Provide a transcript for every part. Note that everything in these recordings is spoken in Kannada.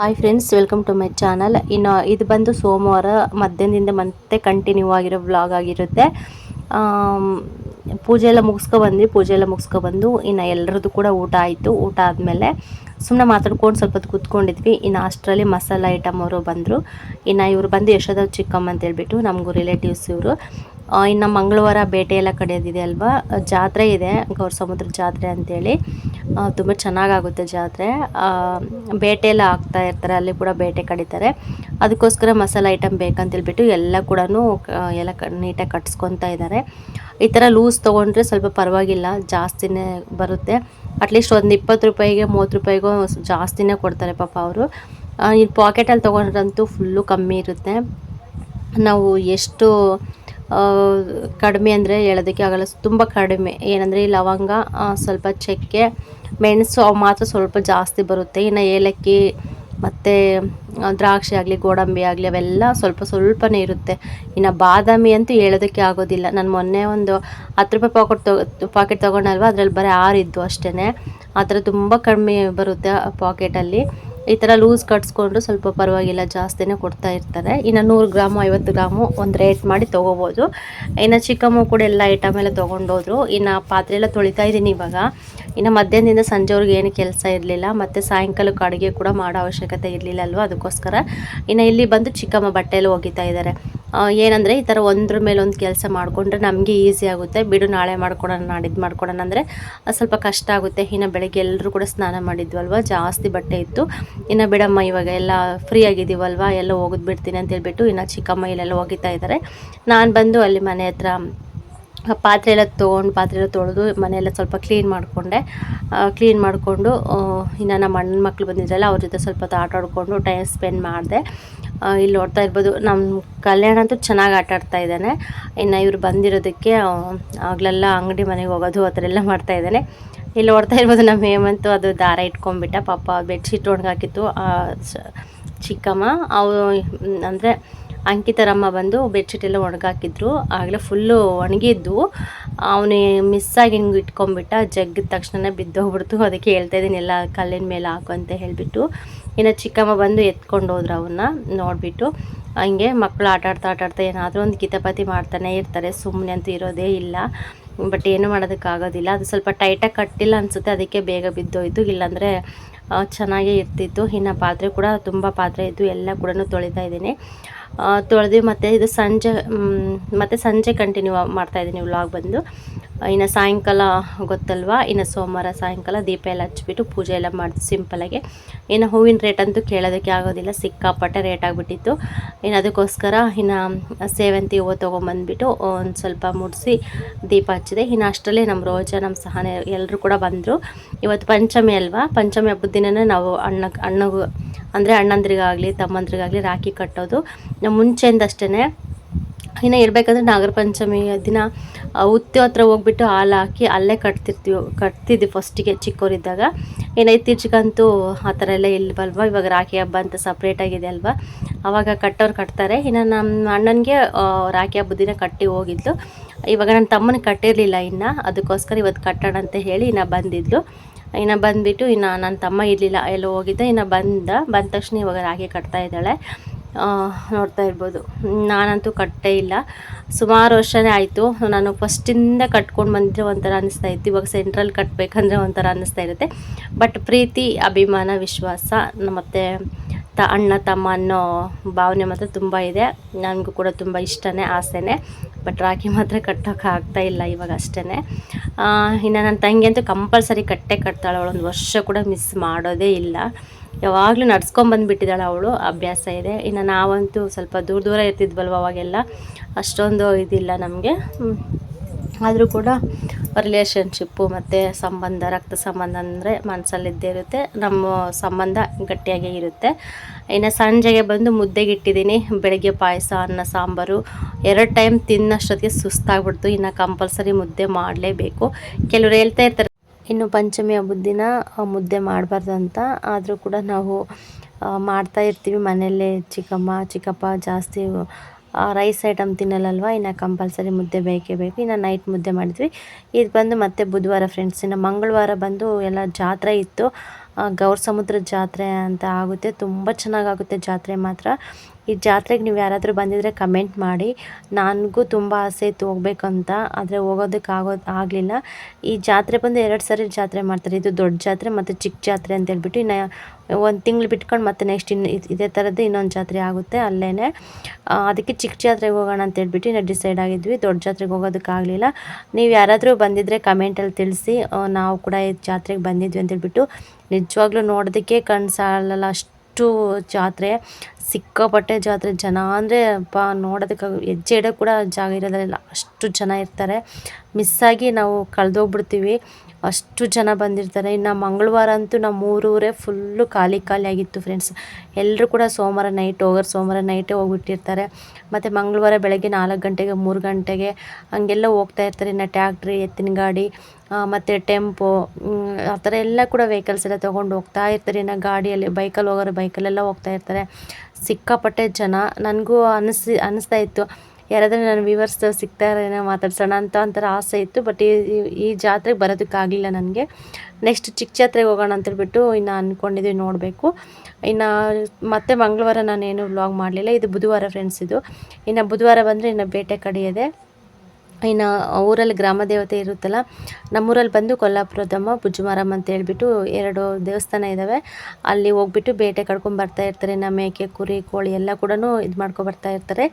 Hi friends welcome to my channel ಇನ್ನು ಇದು ಬಂದು ಸೋಮವಾರ ಮಧ್ಯಾಹ್ನದಿಂದ ಮತ್ತೆ ಕಂಟಿನ್ಯೂ ಆಗಿರೋ ವ್ಲಾಗ್ ಆಗಿರುತ್ತೆ. ಪೂಜೆ ಎಲ್ಲ ಮುಗಿಸ್ಕೊಬಂದ್ವಿ ಪೂಜೆ ಎಲ್ಲ ಮುಗಿಸ್ಕೊಬಂದು ಇನ್ನು ಎಲ್ಲರದ್ದು ಕೂಡ ಊಟ ಆಯಿತು, ಊಟ ಆದಮೇಲೆ ಸುಮ್ಮನೆ ಮಾತಾಡ್ಕೊಂಡು ಸ್ವಲ್ಪ ಹೊತ್ತು ಕೂತ್ಕೊಂಡಿದ್ವಿ. ಇನ್ನು ಅಷ್ಟರಲ್ಲಿ ಮಸಾಲ ಐಟಮ್ ಅವರು ಬಂದರು. ಇನ್ನು ಇವರು ಬಂದು ಯಶೋಧ ಚಿಕ್ಕಮ್ಮ ಅಂತ ಹೇಳ್ಬಿಟ್ಟು ನಮಗೂ ರಿಲೇಟಿವ್ಸ್ ಇವರು. ಇನ್ನು ಮಂಗಳವಾರ ಬೇಟೆ ಎಲ್ಲ ಕಡಿಯೋದಿದೆ ಅಲ್ವಾ? ಜಾತ್ರೆ ಇದೆ ಗೌರ ಸಮುದ್ರ ಜಾತ್ರೆ ಅಂತೇಳಿ. ತುಂಬ ಚೆನ್ನಾಗಾಗುತ್ತೆ ಜಾತ್ರೆ. ಬೇಟೆ ಎಲ್ಲ ಆಗ್ತಾ ಇರ್ತಾರೆ, ಅಲ್ಲಿ ಕೂಡ ಬೇಟೆ ಕಡಿತಾರೆ. ಅದಕ್ಕೋಸ್ಕರ ಮಸಾಲೆ ಐಟಮ್ ಬೇಕಂತೇಳ್ಬಿಟ್ಟು ಎಲ್ಲ ಕೂಡ ಎಲ್ಲ ಕ, ನೀಟಾಗಿ ಕಟ್ಸ್ಕೊತಾ ಇದ್ದಾರೆ. ಈ ಥರ ಲೂಸ್ ತೊಗೊಂಡ್ರೆ ಸ್ವಲ್ಪ ಪರವಾಗಿಲ್ಲ, ಜಾಸ್ತಿನೇ ಬರುತ್ತೆ. ಅಟ್ಲೀಸ್ಟ್ ಒಂದು ಇಪ್ಪತ್ತು ರೂಪಾಯಿಗೆ, ಮೂವತ್ತು ರೂಪಾಯಿಗೂ ಜಾಸ್ತಿನೇ ಕೊಡ್ತಾರೆ ಪಾಪ ಅವರು. ಈ ಪಾಕೆಟಲ್ಲಿ ತೊಗೊಂಡ್ರಂತೂ ಫುಲ್ಲು ಕಮ್ಮಿ ಇರುತ್ತೆ. ನಾವು ಎಷ್ಟು ಕಡಿಮೆ ಅಂದರೆ ಹೇಳೋದಕ್ಕೆ ಆಗಲ್ಲ. ತುಂಬ ಕಡಿಮೆ. ಏನಂದರೆ ಈ ಲವಂಗ ಸ್ವಲ್ಪ ಚಕ್ಕೆ, ಮೆಣಸು ಮಾತ್ರ ಸ್ವಲ್ಪ ಜಾಸ್ತಿ ಬರುತ್ತೆ. ಇನ್ನು ಏಲಕ್ಕಿ ಮತ್ತು ದ್ರಾಕ್ಷಿ ಆಗಲಿ, ಗೋಡಂಬಿ ಆಗಲಿ, ಅವೆಲ್ಲ ಸ್ವಲ್ಪ ಸ್ವಲ್ಪನೇ ಇರುತ್ತೆ. ಇನ್ನು ಬಾದಾಮಿ ಅಂತೂ ಹೇಳೋದಕ್ಕೆ ಆಗೋದಿಲ್ಲ. ನಾನು ಮೊನ್ನೆ ಒಂದು ಹತ್ತು ರೂಪಾಯಿ ಪಾಕೆಟ್ ತಗೋ ಪಾಕೆಟ್ ತೊಗೊಂಡಲ್ವ? ಅದರಲ್ಲಿ ಬರೀ ಆರು ಇದ್ದು ಅಷ್ಟೇ ಆ ಥರ ತುಂಬ ಕಡಿಮೆ ಬರುತ್ತೆ ಪಾಕೆಟಲ್ಲಿ. ಈ ಥರ ಲೂಸ್ ಕಟ್ಸ್ಕೊಂಡು ಸ್ವಲ್ಪ ಪರವಾಗಿಲ್ಲ, ಜಾಸ್ತಿನೇ ಕೊಡ್ತಾ ಇರ್ತಾರೆ ಇನ್ನು ನೂರು ಗ್ರಾಮು, ಐವತ್ತು ಗ್ರಾಮು ಒಂದು ರೇಟ್ ಮಾಡಿ ತೊಗೋಬೋದು. ಇನ್ನು ಚಿಕ್ಕಮ್ಮ ಕೂಡ ಎಲ್ಲ ಐಟಮ್ ಎಲ್ಲ ತೊಗೊಂಡೋದ್ರು. ಇನ್ನು ಪಾತ್ರೆ ಎಲ್ಲ ತೊಳಿತಾ ಇದ್ದೀನಿ ಇವಾಗ. ಇನ್ನು ಮಧ್ಯಾಹ್ನದಿಂದ ಸಂಜೆವರೆಗೆ ಏನು ಕೆಲಸ ಇರಲಿಲ್ಲ. ಮತ್ತು ಸಾಯಂಕಾಲಕ್ಕೆ ಅಡುಗೆ ಕೂಡ ಮಾಡೋ ಅವಶ್ಯಕತೆ ಇರಲಿಲ್ಲ ಅಲ್ವಾ ಅದಕ್ಕೋಸ್ಕರ. ಇನ್ನು ಇಲ್ಲಿ ಬಂದು ಚಿಕ್ಕಮ್ಮ ಬಟ್ಟೆ ಎಲ್ಲ ಒಗಿತಾ ಇದ್ದಾರೆ. ಏನಂದರೆ ಈ ಥರ ಒಂದ್ರ ಮೇಲೆ ಒಂದು ಕೆಲಸ ಮಾಡಿಕೊಂಡ್ರೆ ನಮಗೆ ಈಸಿ ಆಗುತ್ತೆ. ಬಿಡು, ನಾಳೆ ಮಾಡ್ಕೊಡೋಣ ನಾಡಿದ್ದು ಮಾಡ್ಕೊಡೋಣ ಅಂದರೆ ಸ್ವಲ್ಪ ಕಷ್ಟ ಆಗುತ್ತೆ. ಇನ್ನು ಬೆಳಗ್ಗೆ ಎಲ್ಲರೂ ಕೂಡ ಸ್ನಾನ ಮಾಡಿದ್ವಲ್ವ? ಜಾಸ್ತಿ ಬಟ್ಟೆ ಇತ್ತು. ಇನ್ನು ಬಿಡಮ್ಮ, ಇವಾಗ ಎಲ್ಲ ಫ್ರೀ ಆಗಿದ್ದೀವಲ್ವ? ಎಲ್ಲ ಹೋಗಿದ್ ಬಿಡ್ತೀನಿ ಅಂತ ಹೇಳ್ಬಿಟ್ಟು ಇನ್ನು ಚಿಕ್ಕಮ್ಮ ಇಲ್ಲೆಲ್ಲ ಹೋಗಿತಾ ಇದ್ದಾರೆ ನಾನು ಬಂದು ಅಲ್ಲಿ ಮನೆ ಹತ್ರ ಪಾತ್ರೆ ಎಲ್ಲ ತೊಗೊಂಡು, ಪಾತ್ರೆ ಎಲ್ಲ ತೊಳೆದು ಮನೆಯೆಲ್ಲ ಸ್ವಲ್ಪ ಕ್ಲೀನ್ ಮಾಡಿಕೊಂಡೆ. ಕ್ಲೀನ್ ಮಾಡಿಕೊಂಡು ಇನ್ನು ನಮ್ಮ ಅಣ್ಣನ ಮಕ್ಳು ಬಂದಿದ್ರಲ್ಲ, ಅವ್ರ ಜೊತೆ ಸ್ವಲ್ಪ ಹೊತ್ತು ಆಟ ಆಡಿಕೊಂಡು ಟೈಮ್ ಸ್ಪೆಂಡ್ ಮಾಡಿದೆ. ಇಲ್ಲಿ ನೋಡ್ತಾ ಇರ್ಬೋದು. ನಮ್ಮ ಕಲ್ಯಾಣ ಅಂತೂ ಚೆನ್ನಾಗಿ ಆಟ ಆಡ್ತಾ ಇದ್ದಾನೆ. ಇನ್ನು ಇವರು ಬಂದಿರೋದಕ್ಕೆ ಆಗಲೆಲ್ಲ ಅಂಗಡಿ ಮನೆಗೆ ಹೋಗೋದು, ಆ ಥರ ಎಲ್ಲ ಮಾಡ್ತಾ ಇದ್ದಾನೆ. ಇಲ್ಲಿ ನೋಡ್ತಾ ಇರ್ಬೋದು ನಮ್ಮ ಹೇಮಂತು, ಅದು ದಾರ ಇಟ್ಕೊಂಡ್ಬಿಟ್ಟ. ಪಾಪ ಬೆಡ್ಶೀಟ್ ಒಣಗಾಕಿತ್ತು ಚಿಕ್ಕಮ್ಮ. ಅವು, ಅಂದರೆ ಅಂಕಿತರಮ್ಮ ಬಂದು ಬೆಡ್ಶೀಟ್ ಎಲ್ಲ ಒಣಗಾಕಿದ್ರು ಆಗಲೇ ಫುಲ್ಲು ಒಣಗಿದ್ದು. ಅವನು ಮಿಸ್ಸಾಗಿ ಹಿಂಗೆ ಇಟ್ಕೊಂಡ್ಬಿಟ್ಟ. ಜಗ್ಗಿದ ತಕ್ಷಣ ಬಿದ್ದೋಗ್ಬಿಡ್ತು. ಅದಕ್ಕೆ ಹೇಳ್ತಾ ಇದ್ದೀನಿ, ಎಲ್ಲ ಕಲ್ಲಿನ ಮೇಲೆ ಹಾಕು ಅಂತ ಹೇಳಿಬಿಟ್ಟು. ಇನ್ನು ಚಿಕ್ಕಮ್ಮ ಬಂದು ಎತ್ಕೊಂಡು ಹೋದ್ರು ಅವನ್ನ ನೋಡಿಬಿಟ್ಟು. ಹಂಗೆ ಮಕ್ಕಳು ಆಟ ಆಡ್ತಾ, ಆಟ ಏನಾದರೂ ಒಂದು ಕಿತಾಪತಿ ಮಾಡ್ತಾನೆ ಇರ್ತಾರೆ. ಸುಮ್ಮನೆ ಅಂತೂ ಇರೋದೇ ಇಲ್ಲ. ಬಟ್ ಏನು ಮಾಡೋದಕ್ಕಾಗೋದಿಲ್ಲ. ಅದು ಸ್ವಲ್ಪ ಟೈಟಾಗಿ ಕಟ್ಟಿಲ್ಲ ಅನಿಸುತ್ತೆ. ಅದಕ್ಕೆ ಬೇಗ ಬಿದ್ದೋಯ್ತು. ಇಲ್ಲಾಂದರೆ ಚೆನ್ನಾಗೇ ಇರ್ತಿತ್ತು. ಇನ್ನು ಪಾತ್ರೆ ಕೂಡ ತುಂಬ ಪಾತ್ರೆ ಇದ್ದು ಎಲ್ಲ ಕೂಡ ತೊಳಿತಾ ಇದ್ದೀನಿ. ತೊಳೆದು ಮತ್ತು ಇದು ಸಂಜೆ ಮತ್ತೆ ಸಂಜೆ ಕಂಟಿನ್ಯೂ ಮಾಡ್ತಾಯಿದ್ದೀನಿ ವ್ಲಾಗ್ ಬಂದು. ಇನ್ನು ಸಾಯಂಕಾಲ ಗೊತ್ತಲ್ವಾ? ಇನ್ನು ಸೋಮವಾರ, ಸಾಯಂಕಾಲ ದೀಪ ಎಲ್ಲ ಹಚ್ಬಿಟ್ಟು ಪೂಜೆ ಎಲ್ಲ ಮಾಡ್ತೀವಿ ಸಿಂಪಲಾಗಿ ಇನ್ನು ಹೂವಿನ ರೇಟ್ ಅಂತೂ ಕೇಳೋದಕ್ಕೆ ಆಗೋದಿಲ್ಲ, ಸಿಕ್ಕಾಪಟ್ಟೆ ರೇಟ್ ಆಗಿಬಿಟ್ಟಿತ್ತು. ಇನ್ನು ಅದಕ್ಕೋಸ್ಕರ ಇನ್ನು ಸೇವಂತಿ ಹೂವು ತೊಗೊಂಬಂದ್ಬಿಟ್ಟು ಒಂದು ಸ್ವಲ್ಪ ಮುಡಿಸಿ ದೀಪ ಹಚ್ಚಿದೆ. ಇನ್ನು ಅಷ್ಟರಲ್ಲೇ ನಮ್ಮ ರೋಜ ನಮ್ಮ ಸಹನೆ ಎಲ್ಲರೂ ಕೂಡ ಬಂದರು. ಇವತ್ತು ಪಂಚಮಿ ಅಲ್ವಾ? ಪಂಚಮಿ ಹಬ್ಬದ ದಿನನೇ ನಾವು ಅಣ್ಣ, ಅಣ್ಣಗೂ ಅಂದರೆ ಅಣ್ಣಂದ್ರಿಗಾಗಲಿ, ತಮ್ಮಂದ್ರಿಗಾಗಲಿ ರಾಖಿ ಕಟ್ಟೋದು. ನಮ್ಮ ಮುಂಚೆಯಿಂದ ಅಷ್ಟೇ ಇನ್ನು ಇರಬೇಕಂದ್ರೆ ನಾಗರ ಪಂಚಮಿ ದಿನ ಉತ್ತಿ ಹತ್ರ ಹೋಗ್ಬಿಟ್ಟು ಹಾಲು ಹಾಕಿ ಅಲ್ಲೇ ಕಟ್ತಿರ್ತೀವಿ, ಕಟ್ತಿದ್ವಿ ಫಸ್ಟಿಗೆ ಚಿಕ್ಕವರಿದ್ದಾಗ ಇನ್ನು ಇತ್ತೀಚೆಗಂತೂ ಆ ಥರ ಎಲ್ಲ ಇಲ್ವಲ್ವ? ಇವಾಗ ರಾಖಿ ಹಬ್ಬ ಅಂತ ಸಪ್ರೇಟಾಗಿದೆ ಅಲ್ವಾ? ಆವಾಗ ಕಟ್ಟೋರು ಕಟ್ತಾರೆ. ಇನ್ನು ನಮ್ಮ ಅಣ್ಣನಿಗೆ ರಾಖಿ ಹಬ್ಬದ ದಿನ ಕಟ್ಟಿ ಹೋಗಿದ್ಲು ಇವಾಗ ನನ್ನ ತಮ್ಮನಿಗೆ ಕಟ್ಟಿರಲಿಲ್ಲ ಇನ್ನು. ಅದಕ್ಕೋಸ್ಕರ ಇವತ್ತು ಕಟ್ಟೋಣ ಅಂತ ಹೇಳಿ ಇನ್ನು ಬಂದಿದ್ಲು. ಇನ್ನು ಬಂದುಬಿಟ್ಟು ಇನ್ನು ನನ್ನ ತಮ್ಮ ಇರಲಿಲ್ಲ, ಎಲ್ಲೋ ಹೋಗಿದ್ದೆ. ಇನ್ನು ಬಂದ ಬಂದ ತಕ್ಷಣ ಇವಾಗ ರಾಖಿ ಕಟ್ತಾ ಇದ್ದಾಳೆ. ನೋಡ್ತಾ ಇರ್ಬೋದು. ನಾನಂತೂ ಕಟ್ಟೇ ಇಲ್ಲ. ಸುಮಾರು ವರ್ಷವೇ ಆಯಿತು. ನಾನು ಫಸ್ಟಿಂದ ಕಟ್ಕೊಂಡು ಬಂದರೆ ಒಂಥರ ಅನ್ನಿಸ್ತಾ ಇತ್ತು. ಇವಾಗ ಸೆಂಟ್ರಲ್ ಕಟ್ಟಬೇಕಂದ್ರೆ ಒಂಥರ ಅನ್ನಿಸ್ತಾ ಇರುತ್ತೆ. ಬಟ್ ಪ್ರೀತಿ, ಅಭಿಮಾನ, ವಿಶ್ವಾಸ ಮತ್ತು ಅಣ್ಣ ತಮ್ಮ ಅನ್ನೋ ಭಾವನೆ ಮಾತ್ರ ತುಂಬ ಇದೆ. ನನಗೂ ಕೂಡ ತುಂಬ ಇಷ್ಟನೇ, ಆಸೆನೇ. ಬಟ್ ರಾಖಿ ಮಾತ್ರ ಕಟ್ಟೋಕೆ ಆಗ್ತಾ ಇಲ್ಲ ಇವಾಗ ಅಷ್ಟೇ ಇನ್ನು ನನ್ನ ತಂಗಿ ಅಂತೂ ಕಂಪಲ್ಸರಿ ಕಟ್ಟೆ ಕಟ್ತಾಳೆ. ಅವಳು ಒಂದು ವರ್ಷ ಕೂಡ ಮಿಸ್ ಮಾಡೋದೇ ಇಲ್ಲ. ಯಾವಾಗಲೂ ನಡ್ಸ್ಕೊಂಬಂದುಬಿಟ್ಟಿದ್ದಾಳೆ ಅವಳು. ಅಭ್ಯಾಸ ಇದೆ. ಇನ್ನು ನಾವಂತೂ ಸ್ವಲ್ಪ ದೂರ ದೂರ ಇರ್ತಿದ್ವಲ್ವ ಅವಾಗೆಲ್ಲ. ಅಷ್ಟೊಂದು ಇದಿಲ್ಲ ನಮಗೆ. ಆದರೂ ಕೂಡ ರಿಲೇಷನ್ಶಿಪ್ಪು ಮತ್ತು ಸಂಬಂಧ, ರಕ್ತ ಸಂಬಂಧ ಅಂದರೆ ಮನಸ್ಸಲ್ಲಿದ್ದೇ ಇರುತ್ತೆ. ನಮ್ಮ ಸಂಬಂಧ ಗಟ್ಟಿಯಾಗೇ ಇರುತ್ತೆ. ಇನ್ನು ಸಂಜೆಗೆ ಬಂದು ಮುದ್ದೆಗೆ ಇಟ್ಟಿದ್ದೀನಿ. ಬೆಳಗ್ಗೆ ಪಾಯಸ, ಅನ್ನ, ಸಾಂಬಾರು. ಎರಡು ಟೈಮ್ ತಿನ್ನಷ್ಟೊತ್ತಿಗೆ ಸುಸ್ತಾಗ್ಬಿಡ್ತು. ಇನ್ನು ಕಂಪಲ್ಸರಿ ಮುದ್ದೆ ಮಾಡಲೇಬೇಕು. ಕೆಲವರು ಹೇಳ್ತಾ ಇರ್ತಾರೆ, ಇನ್ನು ಪಂಚಮಿ ಹಬ್ಬದ ದಿನ ಮುದ್ದೆ ಮಾಡಬಾರ್ದು ಅಂತ. ಆದರೂ ಕೂಡ ನಾವು ಮಾಡ್ತಾ ಇರ್ತೀವಿ ಮನೆಯಲ್ಲೇ ಚಿಕ್ಕಮ್ಮ, ಚಿಕ್ಕಪ್ಪ ಜಾಸ್ತಿ ರೈಸ್ ಐಟಮ್ ತಿನ್ನಲ್ಲಲ್ವ ಇನ್ನು ಕಂಪಲ್ಸರಿ ಮುದ್ದೆ ಬೇಕೇ ಬೇಕು. ಇನ್ನು ನೈಟ್ ಮುದ್ದೆ ಮಾಡಿದ್ವಿ. ಇದು ಬಂದು ಮತ್ತೆ ಬುಧವಾರ ಫ್ರೆಂಡ್ಸ್ ಇನ್ನು ಮಂಗಳವಾರ ಬಂದು ಎಲ್ಲ ಜಾತ್ರೆ ಇತ್ತು. ಗೌರ್ ಸಮುದ್ರ ಜಾತ್ರೆ ಅಂತ ಆಗುತ್ತೆ. ತುಂಬ ಚೆನ್ನಾಗಾಗುತ್ತೆ ಜಾತ್ರೆ ಮಾತ್ರ. ಈ ಜಾತ್ರೆಗೆ ನೀವು ಯಾರಾದರೂ ಬಂದಿದ್ದರೆ ಕಮೆಂಟ್ ಮಾಡಿ. ನನಗೂ ತುಂಬ ಆಸೆ ಇತ್ತು ಹೋಗ್ಬೇಕಂತ, ಆದರೆ ಹೋಗೋದಕ್ಕೆ ಆಗೋ ಆಗಲಿಲ್ಲ. ಈ ಜಾತ್ರೆ ಬಂದು ಎರಡು ಸರಿ ಜಾತ್ರೆ ಮಾಡ್ತಾರೆ. ಇದು ದೊಡ್ಡ ಜಾತ್ರೆ ಮತ್ತು ಚಿಕ್ಕ ಜಾತ್ರೆ ಅಂತ ಹೇಳ್ಬಿಟ್ಟು ಇನ್ನು ಒಂದು ತಿಂಗಳು ಬಿಟ್ಕೊಂಡು ಮತ್ತೆ ನೆಕ್ಸ್ಟ್ ಇನ್ನು ಇದ್- ಥರದ್ದು ಇನ್ನೊಂದು ಜಾತ್ರೆ ಆಗುತ್ತೆ ಅಲ್ಲೇ ಅದಕ್ಕೆ ಚಿಕ್ಕ ಜಾತ್ರೆಗೆ ಹೋಗೋಣ ಅಂತ ಹೇಳ್ಬಿಟ್ಟು ಇನ್ನು ಡಿಸೈಡ್ ಆಗಿದ್ವಿ. ದೊಡ್ಡ ಜಾತ್ರೆಗೆ ಹೋಗೋದಕ್ಕಾಗಲಿಲ್ಲ ನೀವು ಯಾರಾದರೂ ಬಂದಿದ್ದರೆ ಕಮೆಂಟಲ್ಲಿ ತಿಳಿಸಿ ನಾವು ಕೂಡ ಈ ಜಾತ್ರೆಗೆ ಬಂದಿದ್ವಿ ಅಂತ ಹೇಳ್ಬಿಟ್ಟು ನಿಜವಾಗ್ಲೂ ನೋಡೋದಕ್ಕೆ ಕಣ್ಣು ಅಷ್ಟು ಜಾತ್ರೆ, ಸಿಕ್ಕಾಪಟ್ಟೆ ಜಾತ್ರೆ. ಜನ ಅಂದರೆ ಪಾ ನೋಡೋದಕ್ಕೆ ಹೆಜ್ಜೆ ಇಡೋ ಕೂಡ ಜಾಗ ಇರೋದಿಲ್ಲ. ಅಷ್ಟು ಜನ ಇರ್ತಾರೆ. ಮಿಸ್ಸಾಗಿ ನಾವು ಕಳೆದೋಗ್ಬಿಡ್ತೀವಿ. ಅಷ್ಟು ಜನ ಬಂದಿರ್ತಾರೆ. ಇನ್ನು ಮಂಗಳವಾರ ಅಂತೂ ನಮ್ಮ ಊರೂರೇ ಫುಲ್ಲು ಖಾಲಿ ಖಾಲಿ ಆಗಿತ್ತು ಫ್ರೆಂಡ್ಸ್ ಎಲ್ಲರೂ ಕೂಡ ಸೋಮವಾರ ನೈಟ್ ಹೋಗೋರು ಸೋಮವಾರ ನೈಟೇ ಹೋಗ್ಬಿಟ್ಟಿರ್ತಾರೆ. ಮತ್ತು ಮಂಗಳವಾರ ಬೆಳಗ್ಗೆ ನಾಲ್ಕು ಗಂಟೆಗೆ, ಮೂರು ಗಂಟೆಗೆ ಹಂಗೆಲ್ಲ ಹೋಗ್ತಾ ಇರ್ತಾರೆ. ಇನ್ನು ಟ್ಯಾಕ್ಟ್ರಿ ಎತ್ತಿನ ಗಾಡಿ ಮತ್ತು ಟೆಂಪೋ ಆ ಥರ ಎಲ್ಲ ಕೂಡ ವೆಹಿಕಲ್ಸ್ ಎಲ್ಲ ತೊಗೊಂಡು ಹೋಗ್ತಾ ಇರ್ತಾರೆ. ಇನ್ನು ಗಾಡಿಯಲ್ಲಿ ಬೈಕಲ್ಲಿ ಹೋಗೋರು ಬೈಕಲ್ಲೆಲ್ಲ ಹೋಗ್ತಾ ಇರ್ತಾರೆ. ಸಿಕ್ಕಾಪಟ್ಟೆ ಜನ. ನನಗೂ ಅನಿಸಿ, ಅನಿಸ್ತಾ ಇತ್ತು. ಯಾರಾದರೂ ನನ್ನ ವ್ಯೂವರ್ಸ್ ಸಿಗ್ತಾರೇನೋ ಮಾತಾಡ್ಸೋಣ ಅಂತ ಒಂಥರ ಆಸೆ ಇತ್ತು. ಬಟ್ ಈ, ಈ- ಈ ಜಾತ್ರೆಗೆ ಬರೋದಕ್ಕಾಗಲಿಲ್ಲ ನನಗೆ. ನೆಕ್ಸ್ಟ್ ಚಿಕ್ಕ ಜಾತ್ರೆಗೆ ಹೋಗೋಣ ಅಂತೇಳ್ಬಿಟ್ಟು ಇನ್ನು ಅಂದ್ಕೊಂಡಿದ್ವಿ ನೋಡಬೇಕು. ಇನ್ನು ಮತ್ತೆ ಮಂಗಳವಾರ ನಾನೇನು ವ್ಲಾಗ್ ಮಾಡಲಿಲ್ಲ. ಇದು ಬುಧವಾರ ಫ್ರೆಂಡ್ಸ್ ಇದು. ಇನ್ನು ಬುಧವಾರ ಬಂದರೆ ಇನ್ನು ಬೇಟೆ ಕಡಿಯೋದೆ. ಇನ್ನು ಊರಲ್ಲಿ ಗ್ರಾಮ ದೇವತೆ ಇರುತ್ತಲ್ಲ, ನಮ್ಮೂರಲ್ಲಿ ಬಂದು ಕೊಲ್ಲಾಪುರದಮ್ಮ ಬುಜ್ಜುಮಾರಮ್ಮ ಅಂತ ಹೇಳ್ಬಿಟ್ಟು ಎರಡು ದೇವಸ್ಥಾನ ಇದ್ದಾವೆ ಅಲ್ಲಿ ಹೋಗ್ಬಿಟ್ಟು ಬೇಟೆ ಬರ್ತಾ ಇರ್ತಾರೆ. ಇನ್ನು ಮೇಕೆ, ಕುರಿ, ಕೋಳಿ ಎಲ್ಲ ಕೂಡ ಇದು ಮಾಡ್ಕೊಬರ್ತಾ ಇರ್ತಾರೆ.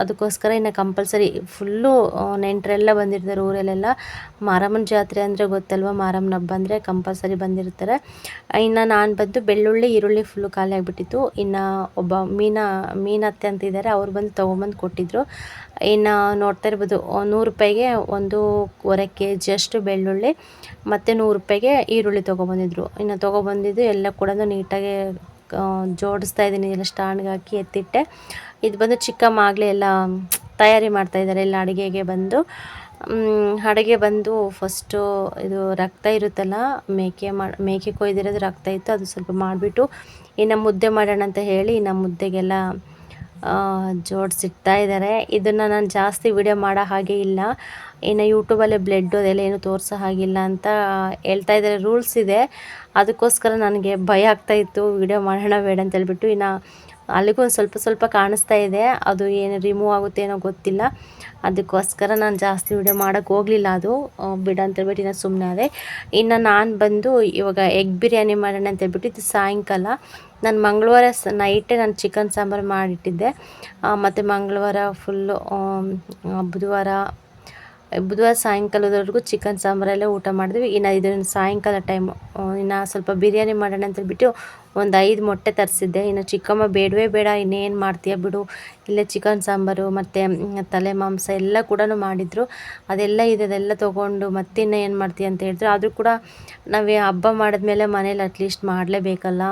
ಅದಕ್ಕೋಸ್ಕರ ಇನ್ನು ಕಂಪಲ್ಸರಿ ಫುಲ್ಲು ನೆಂಟರೆಲ್ಲ ಬಂದಿರ್ತಾರೆ ಊರಲ್ಲೆಲ್ಲ. ಮಾರಮ್ಮನ ಜಾತ್ರೆ ಅಂದರೆ ಗೊತ್ತಲ್ವ? ಮಾರಮ್ಮನ ಹಬ್ಬ ಅಂದರೆ ಕಂಪಲ್ಸರಿ ಬಂದಿರ್ತಾರೆ. ಇನ್ನು ನಾನು ಬಂದು ಬೆಳ್ಳುಳ್ಳಿ, ಈರುಳ್ಳಿ ಫುಲ್ಲು ಖಾಲಿ ಆಗಿಬಿಟ್ಟಿತ್ತು. ಇನ್ನು ಒಬ್ಬ ಮೀನಾ, ಮೀನತ್ತೆ ಅಂತ ಇದ್ದಾರೆ ಅವ್ರು ಬಂದು ತೊಗೊಂಬಂದು ಕೊಟ್ಟಿದ್ರು. ಇನ್ನು ನೋಡ್ತಾ ಇರ್ಬೋದು. ನೂರು ರೂಪಾಯಿಗೆ ಒಂದೂವರೆ ಕೆ ಜಿಯಷ್ಟು ಬೆಳ್ಳುಳ್ಳಿ, ಮತ್ತು ನೂರು ರೂಪಾಯಿಗೆ ಈರುಳ್ಳಿ ತೊಗೊಬಂದಿದ್ರು. ಇನ್ನು ತೊಗೊಬಂದಿದ್ದು ಎಲ್ಲ ಕೂಡ ನೀಟಾಗಿ ಜೋಡಿಸ್ತಾ ಇದ್ದೀನಿ. ಎಲ್ಲ ಸ್ಟ್ಯಾಂಡ್ಗೆ ಹಾಕಿ ಎತ್ತಿಟ್ಟೆ. ಇದು ಬಂದು ಚಿಕ್ಕಮ್ಮ ಆಗಲೇ ಎಲ್ಲ ತಯಾರಿ ಮಾಡ್ತಾ ಇದ್ದಾರೆ. ಎಲ್ಲ ಅಡುಗೆಗೆ ಬಂದು ಅಡುಗೆ ಬಂದು ಫಸ್ಟು ಇದು ರಕ್ತ ಇರುತ್ತಲ್ಲ, ಮೇಕೆ ಮಾಡಿ ಮೇಕೆ ಕೊಯ್ದಿರೋದು ರಕ್ತ ಇತ್ತು. ಅದು ಸ್ವಲ್ಪ ಮಾಡಿಬಿಟ್ಟು ಇನ್ನು ಮುದ್ದೆ ಮಾಡೋಣ ಅಂತ ಹೇಳಿ ಇನ್ನು ಮುದ್ದೆಗೆಲ್ಲ ಜೋಡಿಸಿಡ್ತಾ ಇದ್ದಾರೆ ಇದನ್ನು ನಾನು ಜಾಸ್ತಿ ವಿಡಿಯೋ ಮಾಡೋ ಹಾಗೆ ಇಲ್ಲ. ಇನ್ನು ಯೂಟ್ಯೂಬಲ್ಲೇ ಬ್ಲಡ್ ಅದೆಲ್ಲ ಏನು ತೋರಿಸೋ ಹಾಗಿಲ್ಲ ಅಂತ ಹೇಳ್ತಾ ಇದ್ದಾರೆ ರೂಲ್ಸ್ ಇದೆ. ಅದಕ್ಕೋಸ್ಕರ ನನಗೆ ಭಯ ಆಗ್ತಾಯಿತ್ತು ವಿಡಿಯೋ ಮಾಡೋಣ ಬೇಡ ಅಂತ ಹೇಳ್ಬಿಟ್ಟು ಇನ್ನು ಅಲ್ಲಿಗೂ ಒಂದು ಸ್ವಲ್ಪ ಸ್ವಲ್ಪ ಕಾಣಿಸ್ತಾ ಇದೆ. ಅದು ಏನು ರಿಮೂವ್ ಆಗುತ್ತೆ ಏನೋ ಗೊತ್ತಿಲ್ಲ. ಅದಕ್ಕೋಸ್ಕರ ನಾನು ಜಾಸ್ತಿ ವಿಡಿಯೋ ಮಾಡೋಕ್ಕೆ ಹೋಗಲಿಲ್ಲ ಅದು. ಹೇಳ್ಬಿಟ್ಟು ಇನ್ನು ಸುಮ್ಮನೆ ಅದೇ ಇನ್ನು ನಾನು ಬಂದು ಇವಾಗ ಎಗ್ ಬಿರಿಯಾನಿ ಮಾಡೋಣ ಅಂತ ಹೇಳ್ಬಿಟ್ಟು ಇದು ಸಾಯಂಕಾಲ. ನಾನು ಮಂಗಳವಾರ ಸ ನೈಟೇ ನಾನು ಚಿಕನ್ ಸಾಂಬಾರು ಮಾಡಿಟ್ಟಿದ್ದೆ. ಮತ್ತು ಮಂಗಳವಾರ ಫುಲ್ಲು ಬುಧವಾರ ಬುಧವಾರ ಸಾಯಂಕಾಲದವರೆಗೂ ಚಿಕನ್ ಸಾಂಬಾರಲ್ಲೇ ಊಟ ಮಾಡಿದ್ವಿ. ಇನ್ನು ಇದನ್ನು ಸಾಯಂಕಾಲ ಟೈಮು ಇನ್ನು ಸ್ವಲ್ಪ ಬಿರಿಯಾನಿ ಮಾಡೋಣ ಅಂತ ಹೇಳ್ಬಿಟ್ಟು ಒಂದು ಐದು ಮೊಟ್ಟೆ ತರಿಸಿದ್ದೆ. ಇನ್ನು ಚಿಕ್ಕಮ್ಮ ಬೇಡವೇ ಬೇಡ ಇನ್ನೇನು ಮಾಡ್ತೀಯ ಬಿಡು. ಇಲ್ಲೇ ಚಿಕನ್ ಸಾಂಬಾರು ಮತ್ತು ತಲೆ ಮಾಂಸ ಎಲ್ಲ ಕೂಡ ಮಾಡಿದರು. ಅದೆಲ್ಲ ಇದೆ, ಅದೆಲ್ಲ ತೊಗೊಂಡು ಮತ್ತಿನ್ನು ಏನು ಮಾಡ್ತೀಯ ಅಂತ ಹೇಳಿದ್ರು. ಆದರೂ ಕೂಡ ನಾವೇ ಹಬ್ಬ ಮಾಡಿದ್ಮೇಲೆ ಮನೇಲಿ ಅಟ್ಲೀಸ್ಟ್ ಮಾಡಲೇಬೇಕಲ್ಲ.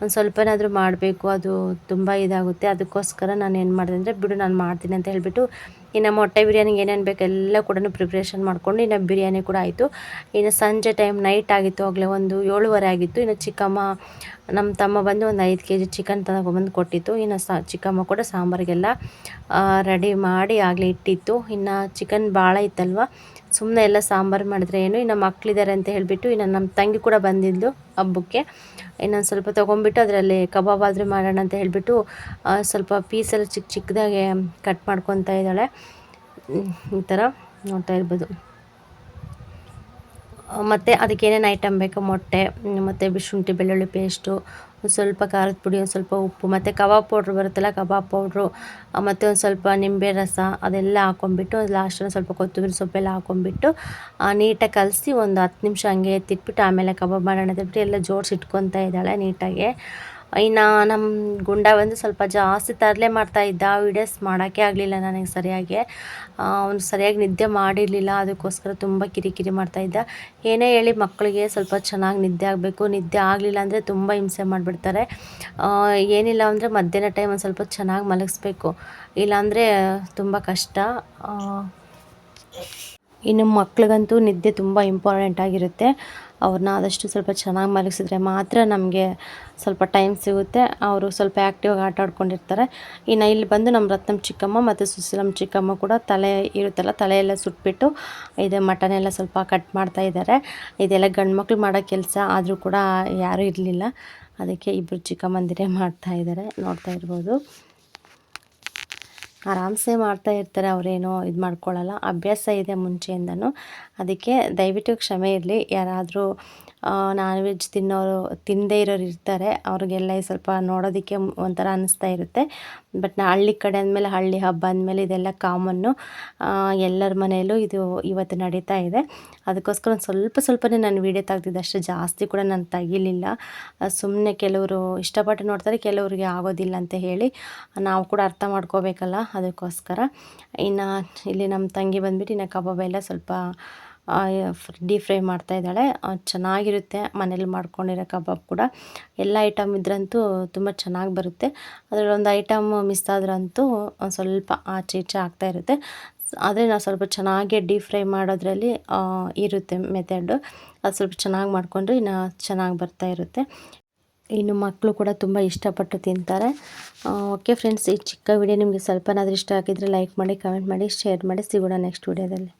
ಒಂದು ಸ್ವಲ್ಪನಾದರೂ ಮಾಡಬೇಕು, ಅದು ತುಂಬ ಇದಾಗುತ್ತೆ. ಅದಕ್ಕೋಸ್ಕರ ನಾನು ಏನು ಮಾಡಿದೆ ಅಂದರೆ, ಬಿಡು ನಾನು ಮಾಡ್ತೀನಿ ಅಂತ ಹೇಳಿಬಿಟ್ಟು ಇನ್ನು ಮೊಟ್ಟೆ ಬಿರಿಯಾನಿಗೆ ಏನೇನು ಬೇಕು ಎಲ್ಲ ಕೂಡ ಪ್ರಿಪ್ರೇಷನ್ ಮಾಡಿಕೊಂಡು ಇನ್ನು ಬಿರಿಯಾನಿ ಕೂಡ ಆಯಿತು. ಇನ್ನು ಸಂಜೆ ಟೈಮ್ ನೈಟ್ ಆಗಿತ್ತು, ಆಗಲೇ ಒಂದು ಏಳುವರೆ ಆಗಿತ್ತು. ಇನ್ನು ಚಿಕ್ಕಮ್ಮ ನಮ್ಮ ತಮ್ಮ ಬಂದು ಒಂದು ಐದು ಕೆ ಜಿ ಚಿಕನ್ ತಗೊಂಬಂದು ಕೊಟ್ಟಿತ್ತು. ಇನ್ನು ಸಾ ಚಿಕ್ಕಮ್ಮ ಕೂಡ ಸಾಂಬಾರಿಗೆಲ್ಲ ರೆಡಿ ಮಾಡಿ ಆಗಲೇ ಇಟ್ಟಿತ್ತು. ಇನ್ನು ಚಿಕನ್ ಭಾಳ ಇತ್ತಲ್ವ? ಸುಮ್ಮನೆ ಎಲ್ಲ ಸಾಂಬಾರು ಮಾಡಿದ್ರೆ ಏನು? ಇನ್ನು ಮಕ್ಕಳಿದ್ದಾರೆ ಅಂತ ಹೇಳಿಬಿಟ್ಟು ಇನ್ನು ನಮ್ಮ ತಂಗಿ ಕೂಡ ಬಂದಿದ್ದು ಹಬ್ಬಕ್ಕೆ. ಇನ್ನೊಂದು ಸ್ವಲ್ಪ ತೊಗೊಂಬಿಟ್ಟು ಅದರಲ್ಲಿ ಕಬಾಬ್ ಆದರೆ ಮಾಡೋಣ ಅಂತ ಹೇಳಿಬಿಟ್ಟು ಸ್ವಲ್ಪ ಪೀಸೆಲ್ಲ ಚಿಕ್ಕ ಚಿಕ್ಕದಾಗೆ ಕಟ್ ಮಾಡ್ಕೊತಾ ಇದ್ದಾಳೆ. ಈ ಥರ ನೋಡ್ತಾ ಇರ್ಬೋದು. ಮತ್ತು ಅದಕ್ಕೆ ಏನೇನು ಐಟಮ್ ಬೇಕು ಮೊಟ್ಟೆ, ಮತ್ತು ಶುಂಠಿ ಬೆಳ್ಳುಳ್ಳಿ ಪೇಸ್ಟು ಒಂದು ಸ್ವಲ್ಪ ಖಾರದ ಪುಡಿ, ಒಂದು ಸ್ವಲ್ಪ ಉಪ್ಪು, ಮತ್ತು ಕಬಾಬ್ ಪೌಡ್ರ್ ಬರುತ್ತಲ್ಲ, ಕಬಾಬ್ ಪೌಡ್ರು ಮತ್ತು ಒಂದು ಸ್ವಲ್ಪ ನಿಂಬೆ ರಸ ಅದೆಲ್ಲ ಹಾಕ್ಕೊಂಬಿಟ್ಟು ಲಾಸ್ಟಲ್ಲಿ ಸ್ವಲ್ಪ ಕೊತ್ತಂಬರಿ ಸೊಪ್ಪೆಲ್ಲ ಹಾಕೊಂಡ್ಬಿಟ್ಟು ನೀಟಾಗಿ ಕಲಸಿ ಒಂದು ಹತ್ತು ನಿಮಿಷ ಹಂಗೆ ಎತ್ತಿಟ್ಬಿಟ್ಟು ಆಮೇಲೆ ಕಬಾಬ್ ಮಾಡೋಣ ಅಂತ ಎಲ್ಲ ಜೋಡಿಸಿ ಇಟ್ಕೊತಾ ಇದ್ದಾಳೆ ನೀಟಾಗಿ. ಇನ್ನು ನಮ್ಮ ಗುಂಡ ಬಂದು ಸ್ವಲ್ಪ ಜಾಸ್ತಿ ತರಲೆ ಮಾಡ್ತಾ ಇದ್ದ ವೀಡಿಯೋಸ್ ಮಾಡೋಕ್ಕೆ ಆಗಲಿಲ್ಲ ನನಗೆ ಸರಿಯಾಗಿ. ಅವನು ಸರಿಯಾಗಿ ನಿದ್ದೆ ಮಾಡಿರಲಿಲ್ಲ, ಅದಕ್ಕೋಸ್ಕರ ತುಂಬ ಕಿರಿಕಿರಿ ಮಾಡ್ತಾ ಇದ್ದ. ಏನೇ ಹೇಳಿ ಮಕ್ಕಳಿಗೆ ಸ್ವಲ್ಪ ಚೆನ್ನಾಗಿ ನಿದ್ದೆ ಆಗಬೇಕು. ನಿದ್ದೆ ಆಗಲಿಲ್ಲ ಅಂದರೆ ತುಂಬ ಹಿಂಸೆ ಮಾಡಿಬಿಡ್ತಾರೆ. ಏನಿಲ್ಲ ಅಂದರೆ ಮಧ್ಯಾಹ್ನ ಟೈಮ್ ಒಂದು ಸ್ವಲ್ಪ ಚೆನ್ನಾಗಿ ಮಲಗಿಸ್ಬೇಕು. ಇಲ್ಲಾಂದರೆ ತುಂಬ ಕಷ್ಟ. ಇನ್ನು ಮಕ್ಳಿಗಂತೂ ನಿದ್ದೆ ತುಂಬ ಇಂಪಾರ್ಟೆಂಟ್ ಆಗಿರುತ್ತೆ. ಅವ್ರನ್ನ ಆದಷ್ಟು ಸ್ವಲ್ಪ ಚೆನ್ನಾಗಿ ಮಲಗಿಸಿದ್ರೆ ಮಾತ್ರ ನಮಗೆ ಸ್ವಲ್ಪ ಟೈಮ್ ಸಿಗುತ್ತೆ. ಅವರು ಸ್ವಲ್ಪ ಆ್ಯಕ್ಟಿವಾಗಿ ಆಟ ಆಡ್ಕೊಂಡಿರ್ತಾರೆ. ಇನ್ನು ಇಲ್ಲಿ ಬಂದು ನಮ್ಮ ರತ್ನಂ ಚಿಕ್ಕಮ್ಮ ಮತ್ತು ಸುಶೀಲಂ ಚಿಕ್ಕಮ್ಮ ಕೂಡ ತಲೆ ಇರುತ್ತಲ್ಲ, ತಲೆಯೆಲ್ಲ ಸುಟ್ಬಿಟ್ಟು ಇದು ಮಟನ್ ಎಲ್ಲ ಸ್ವಲ್ಪ ಕಟ್ ಮಾಡ್ತಾ ಇದ್ದಾರೆ ಇದೆಲ್ಲ ಗಂಡು ಮಕ್ಳು ಮಾಡೋ ಕೆಲಸ, ಆದರೂ ಕೂಡ ಯಾರೂ ಇರಲಿಲ್ಲ. ಅದಕ್ಕೆ ಇಬ್ಬರು ಚಿಕ್ಕಮ್ಮಂದಿರೇ ಮಾಡ್ತಾ ಇದ್ದಾರೆ ನೋಡ್ತಾ ಇರ್ಬೋದು. ಆರಾಮ್ಸೆ ಮಾಡ್ತಾ ಇರ್ತಾರೆ ಅವರೇನೋ ಇದು ಮಾಡ್ಕೊಳ್ಳಲ್ಲ ಅಭ್ಯಾಸ ಇದೆ ಮುಂಚೆಯಿಂದನೂ. ಅದಕ್ಕೆ ದಯವಿಟ್ಟು ಕ್ಷಮೆ ಇರಲಿ. ಯಾರಾದರೂ ನಾನ್ ವೆಜ್ ತಿನ್ನೋರು ತಿನ್ನದೇ ಇರೋರು ಇರ್ತಾರೆ. ಅವ್ರಿಗೆಲ್ಲ ಸ್ವಲ್ಪ ನೋಡೋದಕ್ಕೆ ಒಂಥರ ಅನ್ನಿಸ್ತಾ ಇರುತ್ತೆ. ಬಟ್ ನಾ ಹಳ್ಳಿ ಕಡೆ ಅಂದಮೇಲೆ, ಹಳ್ಳಿ ಹಬ್ಬ ಅಂದಮೇಲೆ ಇದೆಲ್ಲ ಕಾಮನ್ನು ಎಲ್ಲರ ಮನೆಯಲ್ಲೂ ಇದು ಇವತ್ತು ನಡೀತಾ ಇದೆ. ಅದಕ್ಕೋಸ್ಕರ ಸ್ವಲ್ಪ ಸ್ವಲ್ಪನೇ ನಾನು ವೀಡಿಯೋ ತೆಗ್ದಿದ್ದೆ. ಅಷ್ಟು ಜಾಸ್ತಿ ಕೂಡ ನಾನು ತೆಗಿಲಿಲ್ಲ. ಸುಮ್ಮನೆ ಕೆಲವರು ಇಷ್ಟಪಟ್ಟು ನೋಡ್ತಾರೆ, ಕೆಲವರಿಗೆ ಆಗೋದಿಲ್ಲ ಅಂತ ಹೇಳಿ ನಾವು ಕೂಡ ಅರ್ಥ ಮಾಡ್ಕೋಬೇಕಲ್ಲ ಅದಕ್ಕೋಸ್ಕರ. ಇನ್ನು ಇಲ್ಲಿ ನಮ್ಮ ತಂಗಿ ಬಂದುಬಿಟ್ಟು ಇನ್ನು ಕಬಾಬ್ ಎಲ್ಲ ಸ್ವಲ್ಪ ಡೀಪ್ ಫ್ರೈ ಮಾಡ್ತಾ ಇದ್ದಾಳೆ. ಚೆನ್ನಾಗಿರುತ್ತೆ. ಮನೇಲಿ ಮಾಡ್ಕೊಂಡಿರೋ ಕಬಾಬ್ ಕೂಡ. ಎಲ್ಲ ಐಟಮ್ ಇದ್ರಂತೂ ತುಂಬ ಚೆನ್ನಾಗಿ ಬರುತ್ತೆ. ಅದರಲ್ಲಿ ಒಂದು ಐಟಮ್ ಮಿಸ್ ಆದ್ರಂತೂ ಒಂದು ಸ್ವಲ್ಪ ಆಚೆ ಈಚೆ ಆಗ್ತಾ ಇರುತ್ತೆ. ಆದರೆ ನಾವು ಸ್ವಲ್ಪ ಚೆನ್ನಾಗಿ ಡೀಪ್ ಫ್ರೈ ಮಾಡೋದ್ರಲ್ಲಿ ಇರುತ್ತೆ ಮೆಥಡು. ಅದು ಸ್ವಲ್ಪ ಚೆನ್ನಾಗಿ ಮಾಡಿಕೊಂಡ್ರೆ ಇನ್ನು ಚೆನ್ನಾಗಿ ಬರ್ತಾ ಇರುತ್ತೆ. ಇನ್ನು ಮಕ್ಕಳು ಕೂಡ ತುಂಬ ಇಷ್ಟಪಟ್ಟು ತಿಂತಾರೆ. ಓಕೆ ಫ್ರೆಂಡ್ಸ್, ಈ ಚಿಕ್ಕ ವಿಡಿಯೋ ನಿಮಗೆ ಸ್ವಲ್ಪನಾದರೂ ಇಷ್ಟ ಆಗಿದ್ದರೆ ಲೈಕ್ ಮಾಡಿ, ಕಮೆಂಟ್ ಮಾಡಿ, ಶೇರ್ ಮಾಡಿ. ಸಿಗೋಣ ನೆಕ್ಸ್ಟ್ ವಿಡಿಯೋದಲ್ಲಿ.